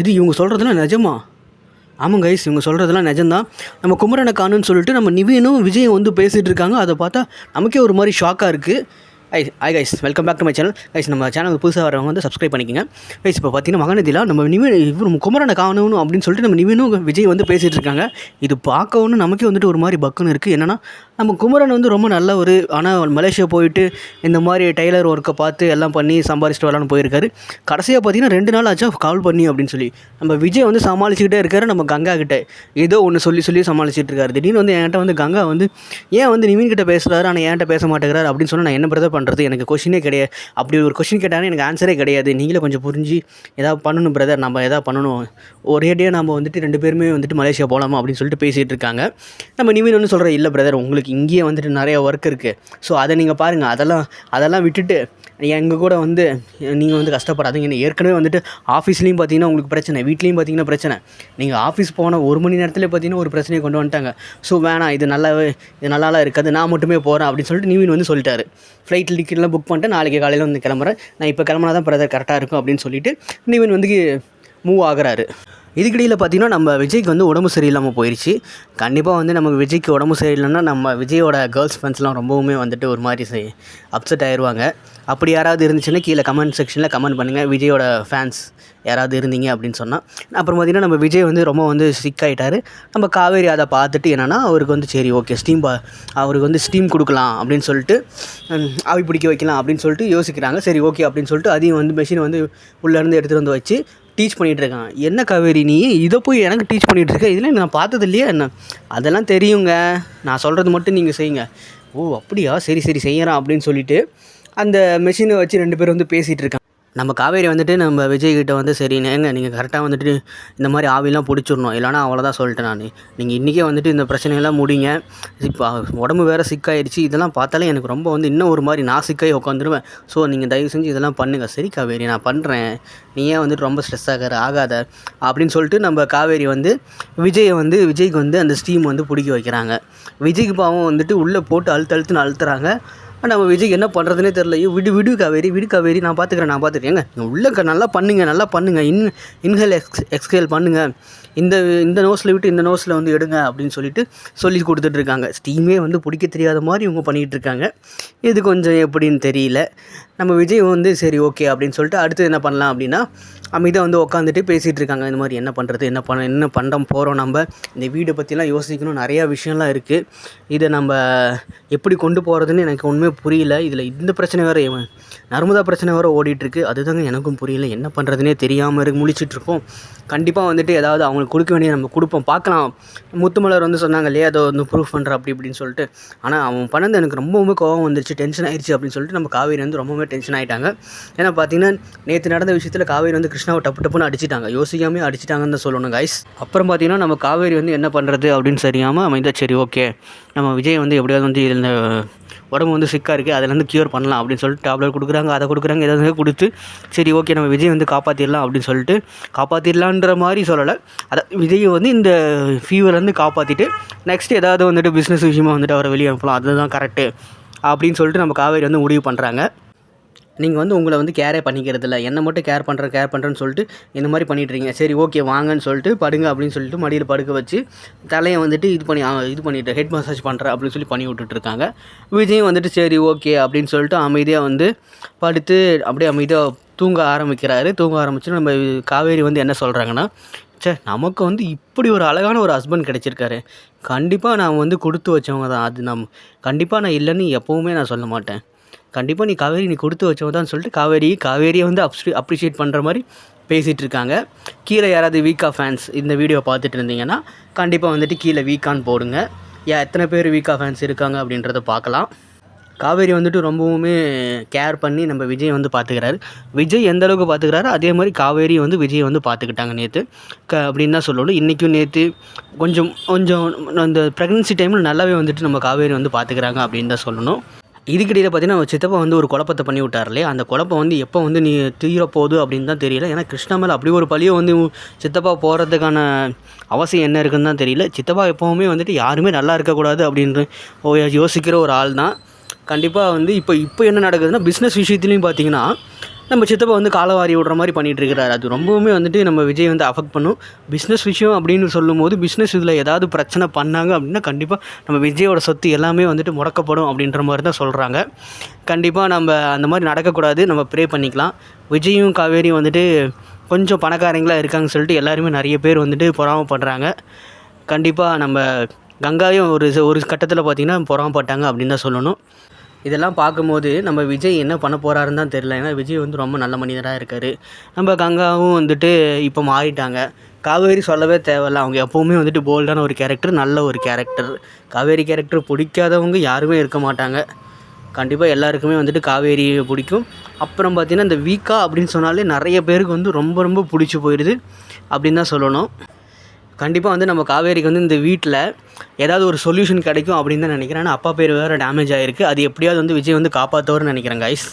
இது இவங்க சொல்கிறதுலாம் நிஜமா? ஆமாம் கைஸ் இவங்க சொல்கிறதெல்லாம் நிஜம்தான். நம்ம குமரனை காணுன்னு சொல்லிட்டு நம்ம நிவினும் விஜயும் வந்து பேசிகிட்டு இருக்காங்க. அதை பார்த்தா நமக்கே ஒரு மாதிரி ஷாக்காக இருக்குது hi hi guys welcome back to my channel guys நம்ம சேனல் புதுசாக வரவங்க வந்து சப்ஸ்கிரைப் பண்ணிக்கோங்க. கைஸ் இப்போ பார்த்தீங்கன்னா மகநதியில் நம்ம நிவின் இவர் குமரனை காணணும் அப்படின்னு சொல்லிட்டு நம்ம நிவினும் விஜய் வந்து பேசிகிட்டு இருக்காங்க. இது பார்க்கவும் நமக்கே வந்துட்டு ஒரு மாதிரி பக்குன்னு இருக்குது என்னென்னா நம்ம குமரன் வந்து ரொம்ப நல்ல ஒரு ஆனால் மலேசியா போயிட்டு இந்த மாதிரி டெய்லர் ஒர்க்கை பார்த்து எல்லாம் பண்ணி சம்பாரிச்சிட்டு வரலான்னு போயிருக்காரு. கடைசியாக பார்த்தீங்கன்னா ரெண்டு நாள் ஆச்சா கால் பண்ணி அப்படின்னு சொல்லி. நம்ம விஜய் வந்து சமாளிச்சுக்கிட்டே இருக்காரு நம்ம கங்கா கிட்ட. ஏதோ ஒன்று சொல்லி சொல்லி சமாளிச்சுட்டு இருக்காரு. திடீர்னு வந்து என்கிட்ட வந்து கங்கா வந்து ஏன் வந்து நிவின் கிட்ட பேசுகிறாரு ஆனால் என்கிட்ட பேச மாட்டேங்கிறாரு அப்படின்னு சொல்லி நான் என்ன பிரதர் பண்ணுறது எனக்கு கொஷினே கிடையாது அப்படி ஒரு கொஷின் கேட்டாலும் எனக்கு ஆன்சரே கிடையாது. நீங்களே கொஞ்சம் புரிஞ்சு ஏதாவது பண்ணணும் பிரதர் நம்ம எதாவது பண்ணணும். ஒரேடியாக நம்ம வந்துட்டு ரெண்டு பேருமே வந்துட்டு மலேசியா போகலாமா அப்படின்னு சொல்லிட்டு பேசிகிட்டு இருக்காங்க. நம்ம நிவின் ஒன்று சொல்கிற இல்லை பிரதர் உங்களுக்கு இங்கேயே வந்துட்டு நிறைய ஒர்க் இருக்குது ஸோ அதை நீங்கள் பாருங்கள் அதெல்லாம் அதெல்லாம் விட்டுட்டு எங்கள் கூட வந்து நீங்கள் வந்து கஷ்டப்படாதீங்க. ஏற்கனவே வந்துட்டு ஆஃபீஸ்லேயும் பார்த்தீங்கன்னா உங்களுக்கு பிரச்சனை வீட்லேயும் பார்த்தீங்கன்னா பிரச்சனை. நீங்கள் ஆஃபீஸ் போன ஒரு மணி நேரத்தில் பார்த்தீங்கன்னா ஒரு பிரச்சனையை கொண்டு வந்துட்டாங்க. ஸோ வேணாம் இது நல்லாவே இது நல்லாலாம் இருக்காது. நான் மட்டுமே போகிறேன் அப்படின்னு சொல்லிட்டு நிவின் வந்து சொல்லிட்டாரு. ஃப்ளைட் டிக்கெட்லாம் புக் பண்ணிட்டு நாளைக்கு காலையில் வந்து கிளம்புறேன். நான் இப்போ கிளம்புனா தான் பிரதர் கரெக்டாக இருக்கும் அப்படின்னு சொல்லிட்டு நிவின் வந்து மூவ் ஆகுறாரு. இதுக்கிடையில் பார்த்தீங்கன்னா நம்ம விஜய்க்கு வந்து உடம்பு சரியில்லாமல் போயிடுச்சு கண்டிப்பாக வந்து நமக்கு விஜய்க்கு உடம்பு சரியில்லைன்னா நம்ம விஜயோட கேர்ள்ஸ் ஃப்ரெண்ட்ஸ்லாம் ரொம்பவுமே வந்துட்டு ஒரு மாதிரி அப்செட் ஆயிடுவாங்க அப்படி யாராவது இருந்துச்சுன்னா கீழே கமெண்ட் செக்ஷனில் கமெண்ட் பண்ணுங்கள் விஜயோட ஃபேன்ஸ் யாராவது இருந்தீங்க அப்படின்னு சொன்னால் அப்புறம் பார்த்திங்கன்னா நம்ம விஜய் வந்து ரொம்ப வந்து சிக் ஆகிட்டாரு நம்ம காவேரி அதை பார்த்துட்டு என்னென்னா அவருக்கு வந்து சரி ஓகே ஸ்டீம் பா அவருக்கு வந்து ஸ்டீம் கொடுக்கலாம் அப்படின்னு சொல்லிட்டு ஆவி பிடிக்க வைக்கலாம் அப்படின்னு சொல்லிட்டு யோசிக்கிறாங்க. சரி ஓகே அப்படின்னு சொல்லிட்டு அதையும் வந்து மெஷினை வந்து உள்ளேருந்து எடுத்துகிட்டு வந்து வச்சு டீச் பண்ணிகிட்டு இருக்கான். என்ன காவேரி நீ இதை போய் எனக்கு டீச் பண்ணிகிட்டு இருக்க? நான் பார்த்தது இல்லையா என்ன? அதெல்லாம் தெரியுங்க. நான் சொல்கிறது மட்டும் நீங்கள் செய்யுங்க. ஓ அப்படியா? சரி சரி செய்கிறான் அப்படின்னு சொல்லிட்டு அந்த மெஷினை வச்சு ரெண்டு பேரும் வந்து பேசிகிட்டு இருக்காங்க. நம்ம காவேரி வந்துட்டு நம்ம விஜய்கிட்ட வந்து சரி ஏங்க நீங்கள் கரெக்டாக வந்துட்டு இந்த மாதிரி ஆவிலாம் பிடிச்சிடணும். இல்லைனா அவ்வளோதான் சொல்லிட்டேன் நான். நீங்கள் இன்றைக்கே வந்துட்டு இந்த பிரச்சனையெல்லாம் முடிங்க. இப்போ உடம்பு வேறு சிக்காயிடுச்சு இதெல்லாம் பார்த்தாலே எனக்கு ரொம்ப வந்து இன்னும் ஒரு மாதிரி நான் சிக்காகி உட்காந்துருவேன். ஸோ நீங்கள் தயவு செஞ்சு இதெல்லாம் பண்ணுங்கள் சரி காவேரி நான் பண்ணுறேன் நீ ஏன் வந்துட்டு ரொம்ப ஸ்ட்ரெஸ் ஆகிற? ஆகாத. அப்படின்னு சொல்லிட்டு நம்ம காவேரி வந்து விஜயை வந்து விஜய்க்கு வந்து அந்த ஸ்டீம் வந்து பிடிக்க வைக்கிறாங்க. விஜய்க்கு பாவம் வந்துட்டு உள்ளே போட்டு அழுத்து அழுத்துன்னு அழுத்துறாங்க. நம்ம விஜய் என்ன பண்ணுறதுனே தெரில விடு விடு காவேரி விடு காவேரி நான் பார்த்துக்கிறேன் நான் பார்த்துக்கிறேன் ஏங்க நீங்க நல்லா பண்ணுங்க நல்லா பண்ணுங்க. இன் இன்ஹேல் எக்ஸ் எக்ஸ்ஹேல் பண்ணுங்க. இந்த இந்த நோஸில் விட்டு இந்த நோஸில் வந்து எடுங்க அப்படின்னு சொல்லிட்டு சொல்லி கொடுத்துட்ருக்காங்க ஸ்டீமே வந்து பிடிக்க தெரியாத மாதிரி இவங்க பண்ணிகிட்டு இருக்காங்க. இது கொஞ்சம் எப்படின்னு தெரியல. நம்ம விஜய் வந்து சரி ஓகே அப்படின்னு சொல்லிட்டு அடுத்து என்ன பண்ணலாம் அப்படின்னா அமைதியாக வந்து உட்காந்துட்டு பேசிகிட்டு இருக்காங்க. இந்த மாதிரி என்ன பண்ணுறது என்ன பண்ண என்ன பண்ண போகிறோம் நம்ம? இந்த வீடை பற்றிலாம் யோசிக்கணும். நிறையா விஷயம்லாம் இருக்குது இதை நம்ம எப்படி கொண்டு போகிறதுன்னு எனக்கு ஒன்றுமே புரியல. இதில் இந்த பிரச்சனை வேறு நர்மதா பிரச்சனை வேறு ஓடிட்டுருக்கு. அதுதாங்க எனக்கும் புரியல. என்ன பண்ணுறதுனே தெரியாமல் இருக்கு முழிச்சிட்ருக்கோம் கண்டிப்பாக வந்துட்டு ஏதாவது அவங்களுக்கு கொடுக்க வேண்டிய நம்ம கொடுப்போம். பார்க்கலாம். முத்துமலர் வந்து சொன்னாங்க இல்லையா அதை வந்து ப்ரூஃப் பண்ணுற அப்படி இப்படின்னு சொல்லிட்டு. ஆனால் அவன் பண்ணது எனக்கு ரொம்பவுமே கோவம் வந்துருச்சு. டென்ஷன் ஆயிடுச்சு அப்படின்னு சொல்லிட்டு நம்ம காவேரி வந்து ரொம்பவே டென்ஷன் ஆகிட்டாங்க ஏன்னா பார்த்தீங்கன்னா நேற்று நடந்த விஷயத்தில் காவேரி வந்து கிருஷ்ணாவை டப்பு டப்புன்னு அடிச்சிட்டாங்க. யோசிக்காமே அடிச்சிட்டாங்கன்னு தான் சொல்லணும் கைஸ் அப்புறம் பார்த்தீங்கன்னா நம்ம காவேரி வந்து என்ன பண்ணுறது அப்படின்னு சரியாமல் அமைந்தா சரி ஓகே நம்ம விஜய் வந்து எப்படியாவது வந்து இதில் உடம்பு வந்து சிக்காக இருக்குது அதிலேருந்து க்யூர் பண்ணலாம் அப்படின்னு சொல்லிட்டு டேப்லெட் கொடுக்குறாங்க அதை கொடுக்குறாங்க ஏதாவது கொடுத்து சரி ஓகே நம்ம விஜய் வந்து காப்பாற்றிடலாம் அப்படின்னு சொல்லிட்டு காப்பாற்றிடலான்ற மாதிரி சொல்லலை. அதை விஜயை வந்து இந்த ஃபீவர்லேருந்து காப்பாற்றிட்டு நெக்ஸ்ட் ஏதாவது வந்துட்டு பிஸ்னஸ் விஷயமாக வந்துட்டு அவரை வெளியே அனுப்பலாம். அதுதான் கரெக்டு அப்படின்னு சொல்லிட்டு நம்ம காவேரி வந்து முடிவு பண்ணுறாங்க நீங்கள் வந்து உங்களை வந்து கேரே பண்ணிக்கிறது இல்லை என்னை மட்டும் கேர் பண்ணுறேன் கேர் பண்ணுறேன்னு சொல்லிட்டு இந்த மாதிரி பண்ணிட்டு சரி ஓகே வாங்கன்னு சொல்லிட்டு படுங்க அப்படின்னு சொல்லிட்டு மடியில் படுக்க வச்சு தலையை வந்துட்டு இது பண்ணி இது பண்ணிட்டு ஹெட் மசாஜ் பண்ணுறேன் அப்படின்னு சொல்லி பண்ணி விட்டுட்ருக்காங்க விஜயும் வந்துட்டு சரி ஓகே அப்படின்னு சொல்லிட்டு அமைதியாக வந்து படுத்து அப்படியே அமைதியாக தூங்க ஆரம்பிக்கிறாரு. தூங்க ஆரம்பிச்சு நம்ம காவேரி வந்து என்ன சொல்கிறாங்கன்னா சே நமக்கு வந்து இப்படி ஒரு அழகான ஒரு ஹஸ்பண்ட் கிடச்சிருக்காரு. கண்டிப்பாக நான் வந்து கொடுத்து வச்சவங்க தான். அது நம் கண்டிப்பாக நான் இல்லைன்னு எப்போவுமே நான் சொல்ல மாட்டேன். கண்டிப்பாக நீ காவேரி நீ கொடுத்து வச்சவங்க தான் சொல்லிட்டு காவேரி காவேரியை வந்து அப்ஸ் அப்ரிஷியேட் பண்ணுற மாதிரி பேசிகிட்டு இருக்காங்க. கீழே யாராவது வீக்கா ஃபேன்ஸ் இந்த வீடியோ பார்த்துட்டு இருந்தீங்கன்னா கண்டிப்பாக வந்துட்டு கீழே வீக்கான்னு போடுங்க. ஏன் எத்தனை பேர் வீக்கா ஃபேன்ஸ் இருக்காங்க அப்படின்றத பார்க்கலாம். காவேரி வந்துட்டு ரொம்பவுமே கேர் பண்ணி நம்ம விஜய் வந்து பார்த்துக்கிறாரு. விஜய் எந்த அளவுக்கு பார்த்துக்கிறாரோ அதே மாதிரி காவேரி வந்து விஜய் வந்து பார்த்துக்கிட்டாங்க நேற்று க அப்படின்னு தான் சொல்லணும். இன்றைக்கும் நேற்று கொஞ்சம் கொஞ்சம் அந்த ப்ரெக்னன்சி டைமில் நல்லாவே வந்துட்டு நம்ம காவேரி வந்து பார்த்துக்கிறாங்க அப்படின்னு தான் சொல்லணும். இதுக்கிடையில் பார்த்தீங்கன்னா சித்தப்பா வந்து ஒரு குழப்பத்தை பண்ணி விட்டார் இல்லையா? அந்த குழப்பம் வந்து எப்போ வந்து நீ தீரப்போகுது அப்படின்னு தான் தெரியல. ஏன்னா கிருஷ்ணா மேலே அப்படி ஒரு பழியை வந்து சித்தப்பா போகிறதுக்கான அவசியம் என்ன இருக்குன்னு தான் தெரியல. சித்தப்பா எப்போவுமே வந்துட்டு யாருமே நல்லா இருக்கக்கூடாது அப்படின்ற ஓ- யோசிக்கிற ஒரு ஆள் தான் கண்டிப்பாக வந்து இப்போ இப்போ என்ன நடக்குதுன்னா பிஸ்னஸ் விஷயத்துலையும் பார்த்தீங்கன்னா நம்ம சித்தப்பா வந்து காலவாரி விடுற மாதிரி பண்ணிகிட்டு இருக்கிறாரு அது ரொம்பவுமே வந்துட்டு நம்ம விஜய் வந்து அஃபெக்ட் பண்ணும். பிஸ்னஸ் விஷயம் அப்படின்னு சொல்லும்போது பிஸ்னஸ் இதில் ஏதாவது பிரச்சனை பண்ணாங்க அப்படின்னா கண்டிப்பாக நம்ம விஜயோட சொத்து எல்லாமே வந்துட்டு முடக்கப்படும் அப்படின்ற மாதிரி தான் சொல்கிறாங்க கண்டிப்பாக நம்ம அந்த மாதிரி நடக்கக்கூடாது. நம்ம ப்ரே பண்ணிக்கலாம். விஜயும் காவேரியும் வந்துட்டு கொஞ்சம் பணக்காரங்களாக இருக்காங்கன்னு சொல்லிட்டு எல்லாருமே நிறைய பேர் வந்துட்டு பொறாமப்படுறாங்க. கண்டிப்பாக நம்ம கங்காயும் ஒரு ஒரு கட்டத்தில் பார்த்திங்கன்னா பொறாமப்பட்டாங்க அப்படின்னு தான் சொல்லணும். இதெல்லாம் பார்க்கும்போது நம்ம விஜய் என்ன பண்ண போகிறாருன்னு தான் தெரில ஏன்னா விஜய் வந்து ரொம்ப நல்ல மனிதராக இருக்கார். நம்ம கங்காவும் வந்துட்டு இப்போ மாறிட்டாங்க. காவேரி சொல்லவே தேவையில்ல. அவங்க எப்போவுமே வந்துட்டு போல்டான ஒரு கேரக்டர் நல்ல ஒரு கேரக்டர் காவேரி கேரக்டர் பிடிக்காதவங்க யாருமே இருக்க மாட்டாங்க. கண்டிப்பாக எல்லாருக்குமே வந்துட்டு காவேரி பிடிக்கும். அப்புறம் பார்த்திங்கன்னா இந்த வீக்கா அப்படின்னு சொன்னாலே நிறைய பேருக்கு வந்து ரொம்ப ரொம்ப பிடிச்சி போயிடுது அப்படின்னு தான் சொல்லணும். கண்டிப்பாக வந்து நம்ம காவேரிக்கு வந்து இந்த வீட்டில் ஏதாவது ஒரு சொல்யூஷன் கிடைக்கும் அப்படின்னு தான் நினைக்கிறேன். ஆனால் அப்பா பேர் வேறு டேமேஜ் ஆகிருக்கு அது எப்படியாவது வந்து விஜய் வந்து காப்பாற்றுவார்னு நினைக்கிறேன் கைஸ்